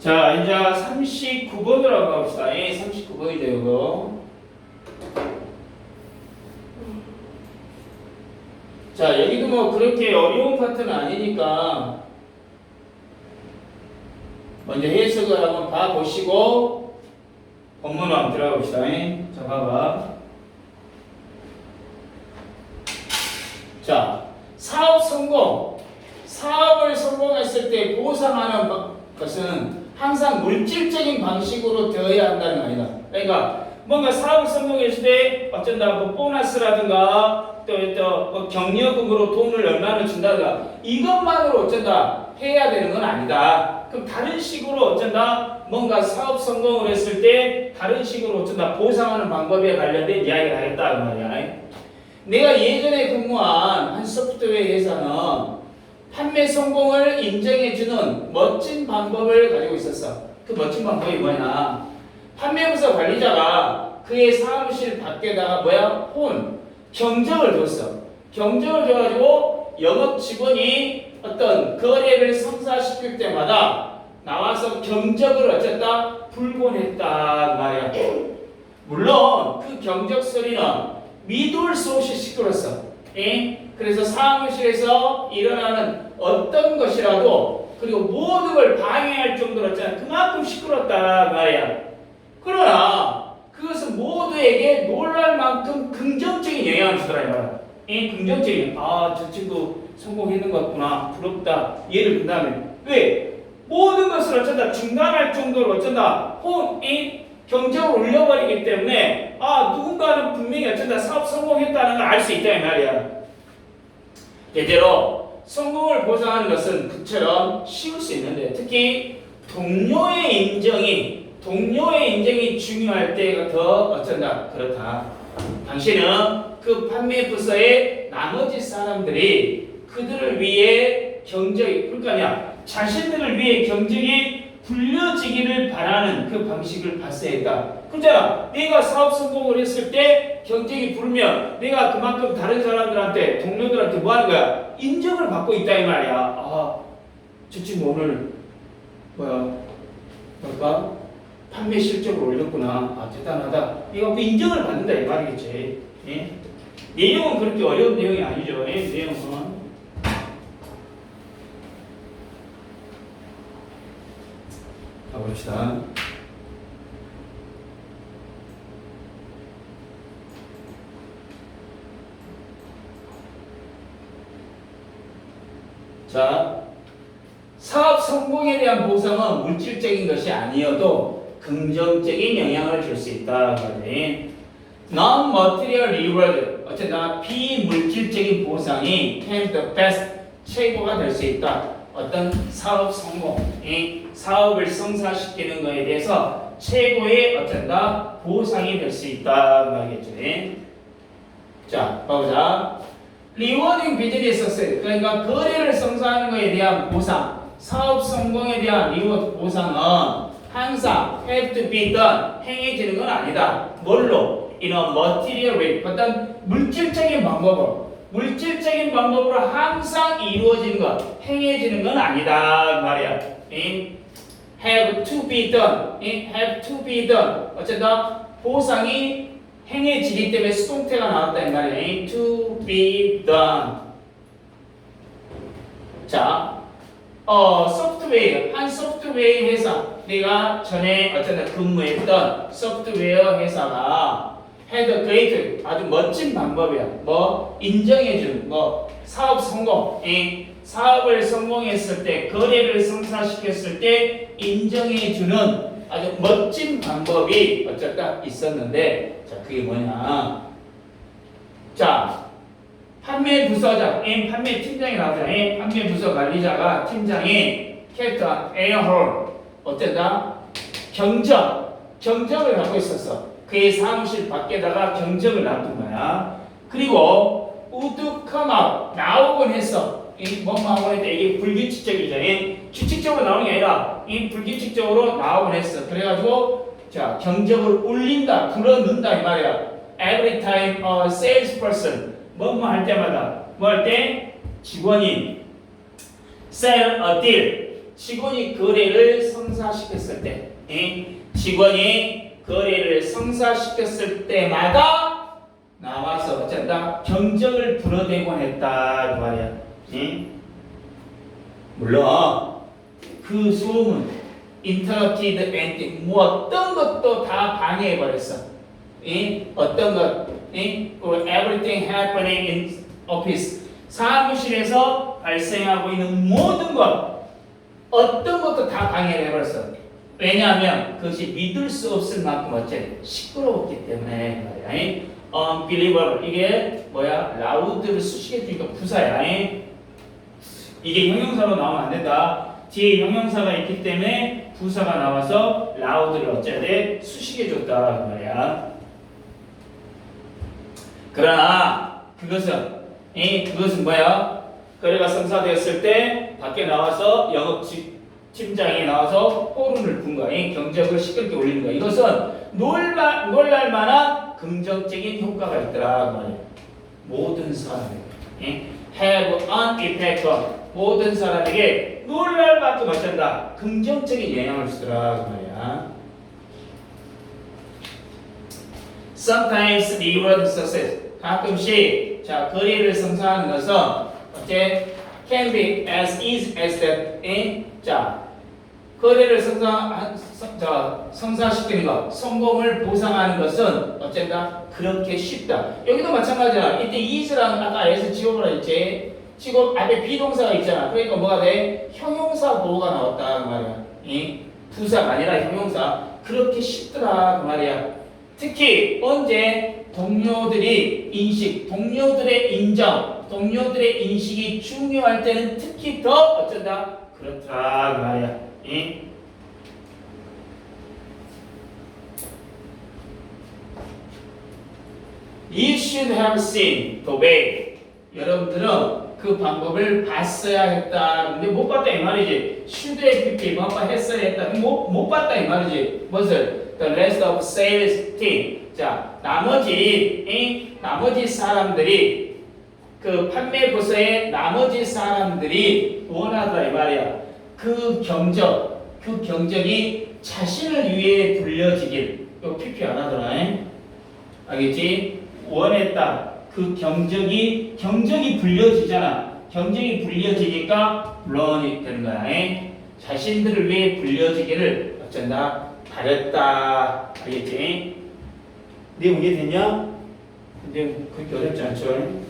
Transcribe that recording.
자, 이제 39번으로 가봅시다. 예, 39번이죠, 이거. 자, 여기도 뭐 그렇게 어려운 파트는 아니니까 먼저 해석을 한번 봐보시고 본문으로 한번 들어가 봅시다. 예. 자, 봐봐. 자, 사업 성공. 사업을 성공했을 때 보상하는 바- 것은 항상 물질적인 방식으로 되어야 한다는 거 아니다. 그러니까 뭔가 사업을 성공했을 때 어쩐다 뭐 보너스라든가 또또 경력금으로 돈을 얼마나 준다든가 이것만으로 어쩐다 해야 되는 건 아니다. 그럼 다른 식으로 어쩐다 뭔가 사업 성공을 했을 때 다른 식으로 어쩐다 보상하는 방법에 관련된 이야기를 하겠다 그 말이야. 내가 예전에 근무한 한 소프트웨어 회사는 판매 성공을 인정해주는 멋진 방법을 가지고 있었어. 그 멋진 방법이 뭐냐? 판매부서 관리자가 그의 사무실 밖에다가 뭐야? 혼, 경적을 뒀어. 경적을 줘가지고 영업 직원이 어떤 거래를 성사시킬 때마다 나와서 경적을 어쨌다? 불곤했다. 그 말이야. 물론 그 경적 소리는 미돌 수 없이 시끄렀어. 예? 그래서 사무실에서 일어나는 어떤 것이라도 그리고 모든 걸 방해할 정도로 잖아. 그만큼 시끄럽다 그 말이야. 그러나 그것은 모두에게 놀랄 만큼 긍정적인 영향을 주더라 이 말이야. 예, 긍정적인 아저 친구 성공했는 것 같구나. 부럽다. 예를 든다면. 왜? 모든 것을 어쩐다? 중단할 정도로 어쩐다? 혼이 경적을 올려버리기 때문에 아 누군가는 분명히 어쩐다? 사업 성공했다는 걸 알 수 있다 이 말이야. 대대로 성공을 보상하는 것은 그처럼 쉬울 수 있는데 특히 동료의 인정이 동료의 인정이 중요할 때가 더 어쩐다 그렇다. 당신은 그 판매 부서의 나머지 사람들이 그들을 위해 경적이 그러니까 자신들을 위해 경적이 불려지기를 바라는 그 방식을 발생했다. 그잖아. 내가 사업 성공을 했을 때 경쟁이 부르면 내가 그만큼 다른 사람들한테 동료들한테 뭐 하는 거야? 인정을 받고 있다 이 말이야. 아, 저 친구 오늘 뭐야? 뭘까? 판매 실적을 올렸구나. 아, 대단하다. 이거 그 인정을 받는다 이 말이겠지. 예? 내용은 그렇게 어려운 내용이 아니죠. 예? 내용은. 가봅시다. 자, 사업 성공에 대한 보상은 물질적인 것이 아니어도 긍정적인 영향을 줄 수 있다. Non-material reward, 어쨌든 비물질적인 보상이 can the best 최고가 될 수 있다. 어떤 사업 성공이 사업을 성사시키는 것에 대해서 최고의 어쩐다 보상이 될 수 있다 말이겠지. 자, 봐보자. 리워딩 비즈니스 그러니까 거래를 성사하는 것에 대한 보상, 사업 성공에 대한 리워드 보상은 항상 have to be done 행해지는 건 아니다. 뭘로? a material way 어떤 물질적인 방법으로 물질적인 방법으로 항상 이루어지는 것, 행해지는 건 아니다 말이야. 이 have to be done, 이 have to be done. 어쨌든 보상이 행해지기 때문에 수동태가 나왔다 이 말이야. 이 to be done. 자, 어 소프트웨어 한 소프트웨어 회사 내가 전에 어쨌든 근무했던 소프트웨어 회사가 헤드 그레이트 아주 멋진 방법이야. 뭐 인정해준 뭐 사업 성공, 이 사업을 성공했을 때 거래를 성사시켰을 때 인정해주는 아주 멋진 방법이 어쨌다 있었는데 자 그게 뭐냐? 자 판매 부서장, 이 판매 팀장이 나오잖아. 이 판매 부서 관리자가 팀장이 캡터 에어홀 어쨌다 경적 경적을 갖고 있었어. 그의 사무실 밖에다가 경적을 놔둔 거야. 그리고 우두컴아웃 나오곤 했어. 이 뭐하고 했대 이게 불규칙적이죠. 이 규칙적으로 나오는 게 아니라 이 불규칙적으로 나오곤 했어. 그래가지고 자 경적을 울린다, 불어넣는다 이 말이야. Every time a salesperson 뭐뭐 할 때마다 뭐 할 때 직원이 sell a deal 직원이 거래를 성사시켰을 때, 예? 직원이 거래를 성사시켰을 때마다 나와서 어쩐다 경적을 불어대곤 했다 그 말이야. 예? 물론 그 소음은 interrupted 뭐 어떤 것도 다 방해해 버렸어. 예? 어떤 것, 예? 그 everything happening in office 사무실에서 발생하고 있는 모든 것 어떤 것도 다 방해를 해버렸어. 왜냐하면 그것이 믿을 수 없을 만큼 어째 시끄러웠기 때문에 말이야. 예? unbelievable 이게 뭐야? loud를 수식해 주니까 부사야. 예? 이게 형용사로 나오면 안 된다. 뒤에 형용사가 있기 때문에 부사가 나와서 loud를 어째야 돼? 수식해 줬다 그 말이야. 그러나 그것은 이 그것은 뭐야? 거래가 성사되었을 때 밖에 나와서 영업 지- 팀장이 나와서 호른을 분 거야. 이 경적을 시끄럽게 올리는 거야. 이것은 놀랄, 놀랄 만한 긍정적인 효과가 있더라 그 말이야. 모든 사람에게 예? have an effect on 모든 사람에게 놀랄 만큼 어쩐다 긍정적인 영향을 주더라 그 말이야. Sometimes the word success 가끔씩 자 거리를 성사하는 것은 어째 can be as easy as that. 예? 자 거리를 성사 성- 자, 성사시키는 것, 성공을 보상하는 것은 어쩐다 그렇게 쉽다. 여기도 마찬가지야. 이때 is랑 아까 s 지워버려 있지. 지금 앞에 비동사가 있잖아. 그러니까 뭐가 돼? 형용사 보호가 나왔다 그 말이야. 이 부사가 아니라 형용사. 그렇게 쉽더라 그 말이야. 특히 언제 동료들이 인식, 동료들의 인정, 동료들의 인식이 중요할 때는 특히 더 어쩐다 그렇더라 그 말이야. 이? You should have seen the way. 여러분들은 그 방법을 봤어야 했다. 근데 못 봤다 이 말이지. should have been 뭔가 했어야 했다. 못, 못 봤다 이 말이지. 무엇을? The rest of sales team. 자, 나머지 이 나머지 사람들이 그 판매 부서의 나머지 사람들이 원하다 이 말이야. 그 경적, 그 경적이 자신을 위해 불려지길. 이거 PP 안 하더라. 잉? 알겠지? 원했다. 그 경적이 경적이 불려지잖아. 경적이 불려지니까 런이 되는 거야. 잉? 자신들을 위해 불려지기를 어쩐다 바랬다. 알겠지? 내용 이해됐냐? 근데 그렇게 어렵지 않죠?